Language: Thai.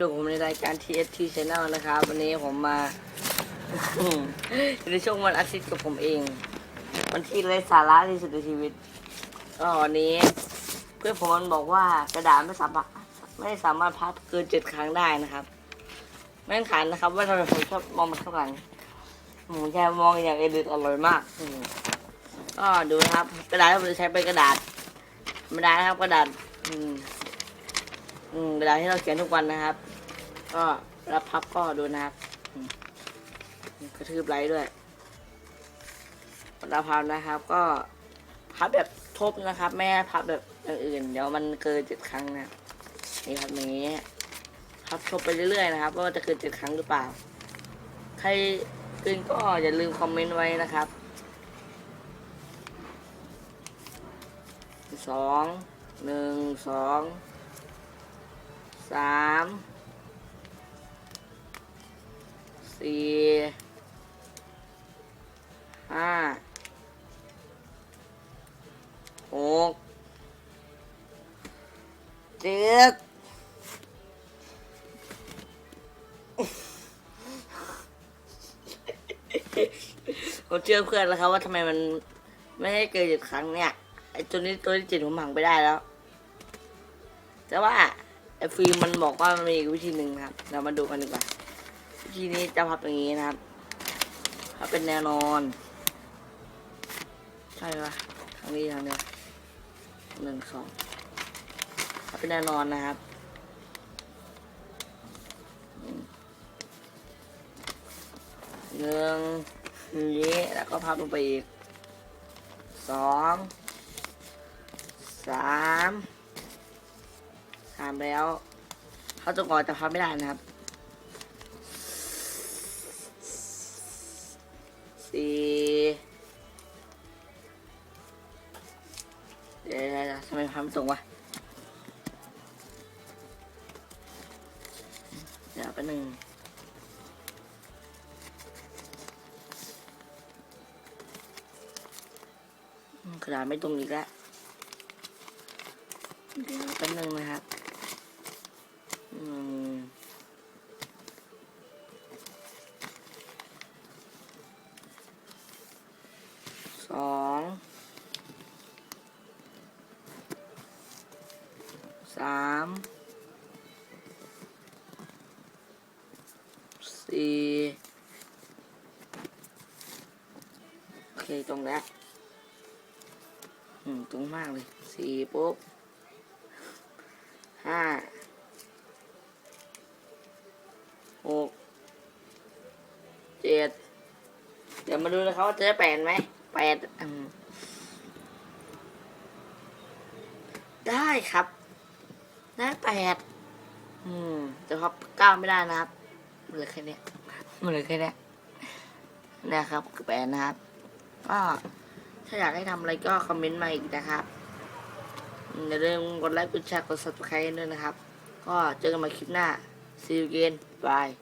ดูผมในรายการ TST Channel นะครับ วันนี้ผมมา อยู่ในช่วงวันอาทิตย์กับผมเอง วันที่ไร้สาระที่สุดในชีวิตก็วันนี้ เพื่อนผมมันบอกว่ากระดาษไม่สามารถไม่สามารถพับเกินเจ็ดครั้งได้นะครับไม่ต้องขันนะครับ ว่าทำไมผมชอบมองมันข้างหลังผมแค่มองอย่างเอดิตอร่อยมากอืมก็ดูนะครับ กระดาษที่ผมจะใช้เป็นกระดาษธรรมดานะครับกระดาษ อืมเวลาที่เราเขียนทุกวันนะครับ ก็รับพับก็ดูนะครับอืมกระทืบไลค์ด้วยเวลาพับนะครับ ก็พับแบบทบนะครับไม่พับแบบอย่างอื่น เดี๋ยวมันเกินเจ็ดครั้งนะนี่ครับนี้ พับทบไปเรื่อยๆนะครับว่าจะเกินเจ็ดครั้งหรือเปล่า ใครเกินก็อย่าลืมคอมเมนต์ไว้นะครับสองหนึ่งสอง สามสี่ห้าหกเจ็ดผมเชื่อเพื่อนแล้วครับว่าทำไมมันไม่ให้เกินเจ็ดครั้งเนี่ยไอ้ตัวนี้ตัวที่เจ็ดผมหังไปได้แล้ว แต่ว่า ไอฟิล์มมันบอกว่ามันมีอีกวิธีหนึ่งครับ เรามาดูกันดีกว่าวิธีนี้จะพับอย่างนี้นะครับพับเป็นแนวนอน ใช่ปะทางนี้ทางเดียวหนึ่งสองพับเป็นแนวนอนนะครับหนึ่งอย่างนี้แล้วก็พับลงไปอีกสองสามามแล้ว เขาจะก่อนแต่พับไม่ได้นะครับสี่เดี๋ยวๆๆทำไมพับไม่ตรงวะเดี๋ยวแป๊บนึงอืมกระดาษไม่ตรงอีกแล้วเดี๋ยวแป๊บนึงนะครับ สามสี่โอเคตรงแล้วอืมตรงมากเลยสี่ปุ๊บห้าหกเจ็ดเดี๋ยวมาดูนะครับว่าจะได้แปดไหมแปดได้ครับ ได้แปดอืมแต่พับเก้าไม่ได้นะครับเหลือแค่นี้เหลือแค่นี้นะครับแปดนะครับก็ถ้าอยากให้ทำอะไรก็คอมเมนต์มาอีกนะครับอย่าลืมกดไลค์กดแชร์กด subscribe ด้วยนะครับ ก็เจอกันใหมาคลิปหน้า see you again bye